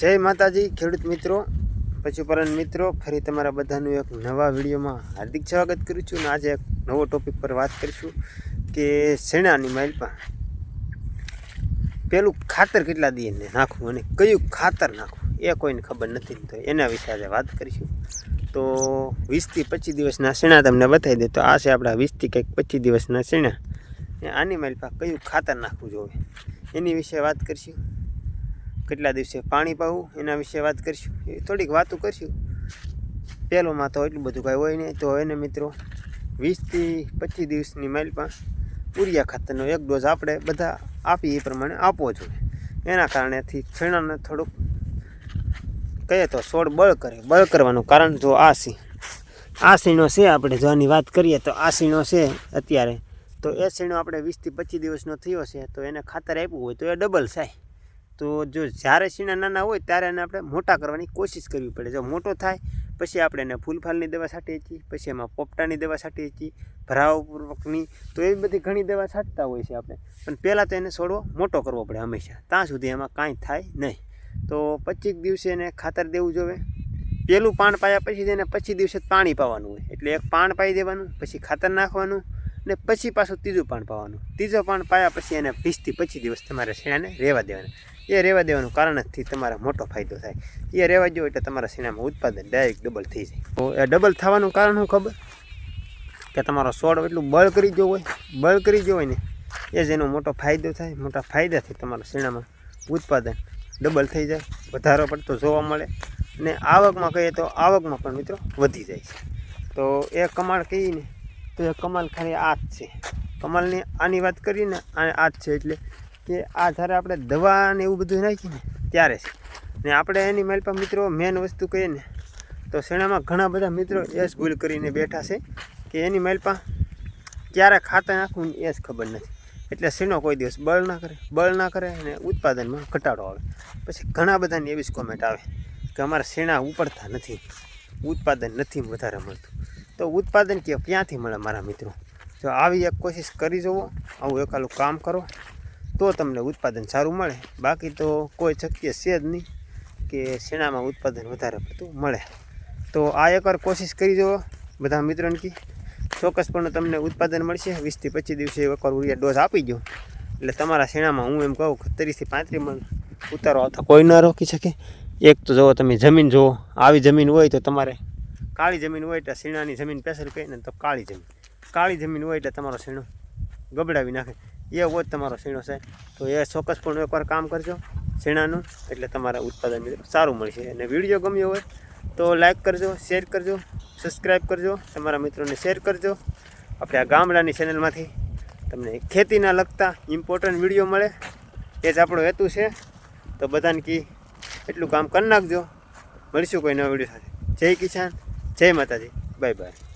જય માતાજી, ખેડૂત મિત્રો, પશુપાલન મિત્રો, ફરી તમારા બધાનું એક નવા વિડીયોમાં હાર્દિક સ્વાગત કરું છું અને આજે એક નવો ટોપિક પર વાત કરીશું કે શેણાની માઇલમાં પેલું ખાતર કેટલા દઈએ નાખવું અને કયું ખાતર નાખવું, એ કોઈને ખબર નથી તો એના વિશે આજે વાત કરીશું. તો વીસથી પચીસ દિવસના શેણા તમને બતાવી દે, તો આ છે આપણા વીસથી કંઈક પચીસ દિવસના શેણા. આની માઇલમાં કયું ખાતર નાખવું જોઈએ, એની વિશે વાત કરીશું. કેટલા દિવસે પાણી પાવું એના વિશે વાત કરીશું. એ થોડીક વાતો કરીશું. પહેલોમાં તો એટલું બધું કાંઈ હોય નહીં. તો એને મિત્રો વીસથી પચીસ દિવસની માઇલમાં ઉરિયા ખાતરનો એક ડોઝ આપણે બધા આપીએ એ પ્રમાણે આપવો જોઈએ. એના કારણેથી છેણાને થોડુંક કહીએ તો છોડ બળ કરે. બળ કરવાનું કારણ જો આ સિંહ. આ સીણો છે આપણે જો આની વાત કરીએ તો આ સીણો છે અત્યારે. તો એ સીણો આપણે વીસથી પચીસ દિવસનો થયો છે. તો એને ખાતર આપ્યું હોય તો એ ડબલ થાય. તો જો જ્યારે સીણા નાના હોય ત્યારે એને આપણે મોટા કરવાની કોશિશ કરવી પડે. જો મોટો થાય, પછી આપણે એને ફૂલફાલની દવા છાંટીએ છીએ, પછી એમાં પોપટાની દવા છાંટીએ છીએ, ભરાવપૂર્વકની, તો એવી બધી ઘણી દવા છાંટતા હોય છે આપણે. પણ પહેલાં તો એને છોડવો મોટો કરવો પડે હંમેશા. ત્યાં સુધી એમાં કાંઈ થાય નહીં. તો પચીસ દિવસે એને ખાતર દેવું જોવે. પહેલું પાણ પાયા પછી તેને પછી દિવસે પાણી પાવાનું હોય. એટલે એક પાણ પાઈ દેવાનું, પછી ખાતર નાખવાનું, ને પછી પાછું ત્રીજું પાણ પાવાનું. ત્રીજો પાણ પાયા પછી એને વીસથી પચીસ દિવસ તમારે શેણાને રહેવા દેવાના. એ રહેવા દેવાનું કારણથી તમારા મોટો ફાયદો થાય. એ રહેવા દો એટલે તમારા શેણામાં ઉત્પાદન ડાયરેક્ટ ડબલ થઈ જાય. તો એ ડબલ થવાનું કારણ શું ખબર? કે તમારો છોડ એટલું બળ કરી ગયો હોય. બળ કરી ગયો હોય ને, એ જ એનો મોટો ફાયદો થાય. મોટા ફાયદાથી તમારા શેણામાં ઉત્પાદન ડબલ થઈ જાય. વધારો પડતો જોવા મળે. ને આવકમાં કહીએ તો આવકમાં પણ મિત્રો વધી જાય છે. તો એ કમાલ કહીએ ને, તો એ કમાલ ખાલી આ જ છે. કમાલની આની વાત કરીએ ને, આ આ જ છે એટલે કે આ જ્યારે આપણે દવા ને એવું બધું નાખીએ ને ત્યારે છે ને આપણે એની માલપા મિત્રો મેન વસ્તુ કહીએ ને, તો શેણામાં ઘણા બધા મિત્રો એ જ ભૂલ કરીને બેઠા છે કે એની માલપા ક્યારે ખાતર નાખવું એ જ ખબર નથી. એટલે શેનો કોઈ દિવસ બળ ના કરે, બળ ના કરે અને ઉત્પાદનમાં ઘટાડો આવે. પછી ઘણા બધાની એવી જ કોમેન્ટ આવે કે અમારા શેણા ઉપડતા નથી, ઉત્પાદન નથી વધારે મળતું. તો ઉત્પાદન કે ક્યાંથી મળે મારા મિત્રો? જો આવી એક કોશિશ કરી જુઓ આવું એકાલું કામ કરો. તો તમને ઉત્પાદન સારું મળે. બાકી તો કોઈ શક્ય છે જ નહીં કે શેણામાં ઉત્પાદન વધારે પડતું મળે. તો આ એકવાર કોશિશ કરી જુઓ, બધા મિત્રોને કી. ચોક્કસપણે તમને ઉત્પાદન મળશે. વીસથી પચીસ દિવસે એકવાર ઉરિયા ડોઝ આપી દો એટલે તમારા શેણામાં હું એમ કહું કે ત્રીસથી પાંત્રીસ મણ ઉતારો આવતા કોઈ ન રોકી શકે. એક તો જુઓ તમે જમીન જુઓ, આવી જમીન હોય તો તમારે કાળી જમીન હોય એટલે શીણાની જમીન પેસલ કહીને તો કાળી જમીન. કાળી જમીન હોય એટલે તમારો શીણો ગબડાવી નાખે. એ હોય તમારો સીણો છે તો એ ચોક્કસપણે એકવાર કામ કરજો સીણાનું એટલે તમારા ઉત્પાદન સારું મળશે. અને વીડિયો ગમ્યો હોય તો લાઇક કરજો, શેર કરજો સબસ્ક્રાઈબ કરજો, તમારા મિત્રોને શેર કરજો. આપણે આ ગામડાની ચેનલમાંથી તમને ખેતીના લગતા ઇમ્પોર્ટન્ટ વીડિયો મળે. એ જ આપણો હેતુ છે. તો બધાને કી એટલું કામ કરી નાખજો. મળીશું કોઈ નવા વીડિયો સાથે. જય કિસાન, જય માતાજી. Bye bye.